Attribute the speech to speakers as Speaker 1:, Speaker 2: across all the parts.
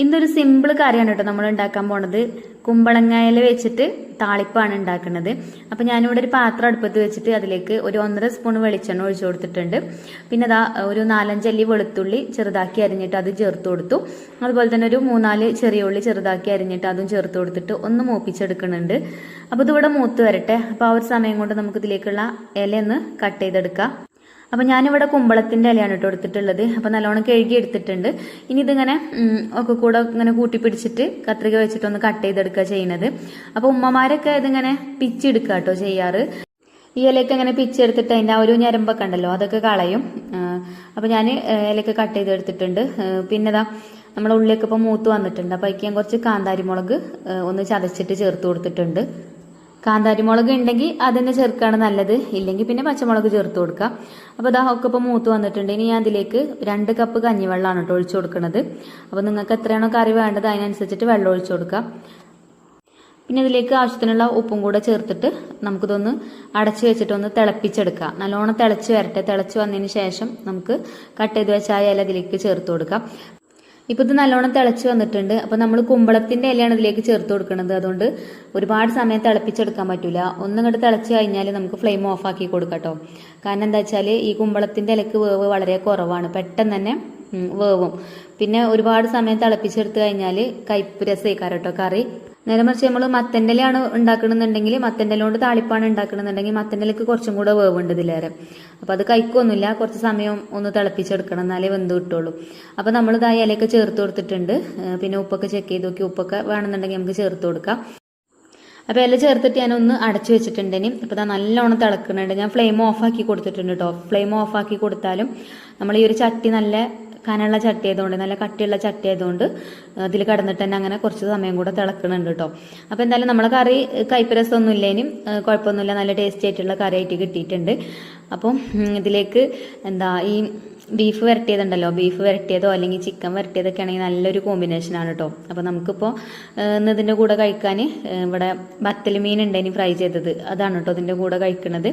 Speaker 1: ഇന്നൊരു സിമ്പിൾ കാര്യമാണ് കേട്ടോ നമ്മൾ ഉണ്ടാക്കാൻ പോണത്. കുമ്പളങ്ങയില വെച്ചിട്ട് താളിപ്പാണ് ഉണ്ടാക്കുന്നത്. അപ്പൊ ഞാനിവിടെ ഒരു പാത്രം അടുപ്പത്ത് വെച്ചിട്ട് അതിലേക്ക് ഒരു ഒന്നര സ്പൂൺ വെളിച്ചെണ്ണ ഒഴിച്ചു കൊടുത്തിട്ടുണ്ട്. പിന്നെ അതാ ഒരു നാലഞ്ചല്ലി വെളുത്തുള്ളി ചെറുതാക്കി അരിഞ്ഞിട്ട് അത് ചേർത്ത് കൊടുത്തു. അതുപോലെ തന്നെ ഒരു മൂന്നാൽ ചെറിയ ഉള്ളി ചെറുതാക്കി അരിഞ്ഞിട്ട് അതും ചേർത്ത് കൊടുത്തിട്ട് ഒന്ന് മൂപ്പിച്ചെടുക്കുന്നുണ്ട്. അപ്പോൾ ഇതിവിടെ മൂത്ത് വരട്ടെ. അപ്പോൾ ആ ഒരു സമയം കൊണ്ട് നമുക്ക് ഇതിലേക്കുള്ള ഇല ഒന്ന് കട്ട് ചെയ്തെടുക്കാം. അപ്പം ഞാനിവിടെ കുമ്പളത്തിന്റെ ഇലയാണ് കേട്ടോ എടുത്തിട്ടുള്ളത്. അപ്പോൾ നല്ലോണം കഴുകി എടുത്തിട്ടുണ്ട്. ഇനി ഇതിങ്ങനെ ഒക്കെ കൂടെ ഇങ്ങനെ കൂട്ടി പിടിച്ചിട്ട് കത്രിക വെച്ചിട്ട് ഒന്ന് കട്ട് ചെയ്തെടുക്കുക ചെയ്യണത്. അപ്പോൾ ഉമ്മമാരൊക്കെ ഇതിങ്ങനെ പിച്ചെടുക്കുക കേട്ടോ ചെയ്യാറ്. ഈ ഇലയൊക്കെ ഇങ്ങനെ പിച്ചെടുത്തിട്ട് അതിന്റെ ആ ഒരു ഞരമ്പൊക്കെ ഉണ്ടല്ലോ അതൊക്കെ കളയും. അപ്പോൾ ഞാൻ ഇലയൊക്കെ കട്ട് ചെയ്തെടുത്തിട്ടുണ്ട്. പിന്നെതാ നമ്മുടെ ഉള്ളിലേക്ക് ഇപ്പോൾ മൂത്ത് വന്നിട്ടുണ്ട്. അപ്പോൾ അതിക്ക് കുറച്ച് കാന്താരിമുളക് ഒന്ന് ചതച്ചിട്ട് ചേർത്ത് കൊടുത്തിട്ടുണ്ട്. കാന്താരി മുളക് ഉണ്ടെങ്കിൽ അതന്നെ ചേർക്കുകയാണ് നല്ലത്. ഇല്ലെങ്കിൽ പിന്നെ പച്ചമുളക് ചേർത്ത് കൊടുക്കുക അപ്പോൾ ഇതാ ഒക്കെ ഇപ്പോൾ മൂത്ത് വന്നിട്ടുണ്ട്. ഇനി ഞാൻ അതിലേക്ക് രണ്ട് കപ്പ് കഞ്ഞിവെള്ളമാണ് കേട്ടോ ഒഴിച്ചു കൊടുക്കുന്നത് അപ്പോൾ നിങ്ങൾക്ക് എത്രയാണോ കറി വേണ്ടത് അതിനനുസരിച്ചിട്ട് വെള്ളം ഒഴിച്ചു കൊടുക്കുക പിന്നെ ഇതിലേക്ക് ആവശ്യത്തിനുള്ള ഉപ്പും കൂടെ ചേർത്തിട്ട് നമുക്കിതൊന്ന് അടച്ചു വെച്ചിട്ട് ഒന്ന് തിളപ്പിച്ചെടുക്കാം. നല്ലോണം തിളച്ച് വരട്ടെ. തിളച്ച് വന്നതിന് ശേഷം നമുക്ക് കട്ട് ചെയ്ത് വെച്ച ഇല ഇതിലേക്ക് ചേർത്ത് കൊടുക്കാം. ഇപ്പോൾ ഇത് നല്ലോണം തിളച്ച് വന്നിട്ടുണ്ട്. അപ്പോൾ നമ്മൾ കുമ്പളത്തിന്റെ ഇലയാണ് ഇതിലേക്ക് ചേർത്ത് കൊടുക്കുന്നത് അതുകൊണ്ട് ഒരുപാട് സമയം തിളപ്പിച്ചെടുക്കാൻ പറ്റില്ല ഒന്നിങ്ങോട്ട് തിളച്ച് കഴിഞ്ഞാൽ നമുക്ക് ഫ്ലെയിം ഓഫ് ആക്കി കൊടുക്കട്ടോ. കാരണം എന്താ വെച്ചാൽ ഈ കുമ്പളത്തിന്റെ ഇലക്ക് വേവ് വളരെ കുറവാണ്. പെട്ടെന്ന് തന്നെ വേവും. പിന്നെ ഒരുപാട് സമയം തിളപ്പിച്ചെടുത്ത് കഴിഞ്ഞാൽ കയ്പ്പ് രസേക്കാരം കേട്ടോ കറി. നേരെ മറിച്ച് നമ്മൾ മത്തന്റെലാണ് ഉണ്ടാക്കണമെന്നുണ്ടെങ്കിൽ മത്തന്റെ കൊണ്ട് താളിപ്പാണ് ഉണ്ടാക്കണമെന്നുണ്ടെങ്കിൽ മത്തന്റെലക്ക് കുറച്ചും കൂടെ വേവുണ്ട് ഇതിലേറെ. അപ്പോൾ അത് കഴിക്കൊന്നുമില്ല. കുറച്ച് സമയം ഒന്ന് തിളപ്പിച്ചെടുക്കണം. എന്നാലേ വെന്ത് കിട്ടുള്ളൂ. അപ്പോൾ നമ്മൾ ആ ഇലയൊക്കെ ചേർത്ത് കൊടുത്തിട്ടുണ്ട്. പിന്നെ ഉപ്പൊക്കെ ചെക്ക് ചെയ്ത് നോക്കി. ഉപ്പൊക്കെ വേണമെന്നുണ്ടെങ്കിൽ നമുക്ക് ചേർത്ത് കൊടുക്കാം. അപ്പോൾ ഇല ചേർത്തിട്ട് ഞാനൊന്ന് അടച്ചു വെച്ചിട്ടുണ്ട് ഇനി. അപ്പോൾ ഇതാ നല്ലോണം തിളക്കുന്നുണ്ട്. ഞാൻ ഫ്ലെയിം ഓഫ് ആക്കി കൊടുത്തിട്ടുണ്ട് കേട്ടോ ഫ്ലെയിം ഓഫ് ആക്കി കൊടുത്താലും നമ്മൾ ഈ ഒരു ചട്ടി നല്ല കനമുള്ള ചട്ടി ആയതുകൊണ്ട് നല്ല കട്ടിയുള്ള ചട്ടി ആയതുകൊണ്ട് അതിൽ കിടന്നിട്ട് തന്നെ അങ്ങനെ കുറച്ച് സമയം കൂടെ തിളക്കുന്നുണ്ട് കേട്ടോ അപ്പോൾ എന്തായാലും നമ്മളെ കറി കൈപ്പരസമൊന്നും ഇല്ലേനും കുഴപ്പമൊന്നുമില്ല നല്ല ടേസ്റ്റി ആയിട്ടുള്ള കറി ആയിട്ട് കിട്ടിയിട്ടുണ്ട്. അപ്പം ഇതിലേക്ക് എന്താ ഈ ബീഫ് വരട്ടിയതുണ്ടല്ലോ ബീഫ് വരട്ടിയതോ അല്ലെങ്കിൽ ചിക്കൻ വരട്ടിയതൊക്കെ ആണെങ്കിൽ നല്ലൊരു കോമ്പിനേഷനാണ് കേട്ടോ അപ്പോൾ നമുക്കിപ്പോൾ ഇന്ന് ഇതിന്റെ കൂടെ കഴിക്കാൻ ഇവിടെ ബത്തൽ മീൻ ഉണ്ട് ഇനി ഫ്രൈ ചെയ്തത്. അതാണ് കേട്ടോ ഇതിന്റെ കൂടെ കഴിക്കുന്നത്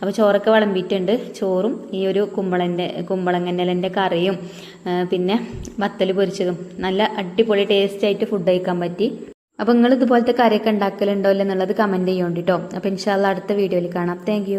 Speaker 1: അപ്പോൾ ചോറൊക്കെ വിളമ്പിയിട്ടുണ്ട്. ചോറും ഈ ഒരു കുമ്പളന്റെ കുമ്പളങ്ങന്നലിന്റെ കറിയും പിന്നെ ബത്തൽ പൊരിച്ചതും. നല്ല അടിപൊളി ടേസ്റ്റ് ആയിട്ട് ഫുഡ് കഴിക്കാൻ പറ്റി. അപ്പോൾ നിങ്ങൾ ഇതുപോലത്തെ കറിയൊക്കെ ഉണ്ടാക്കലുണ്ടോ എന്നുള്ളത് കമന്റ് ചെയ്യോണ്ടിട്ടോ അപ്പോൾ ഇൻഷാല്ല അടുത്ത വീഡിയോയിൽ കാണാം. താങ്ക്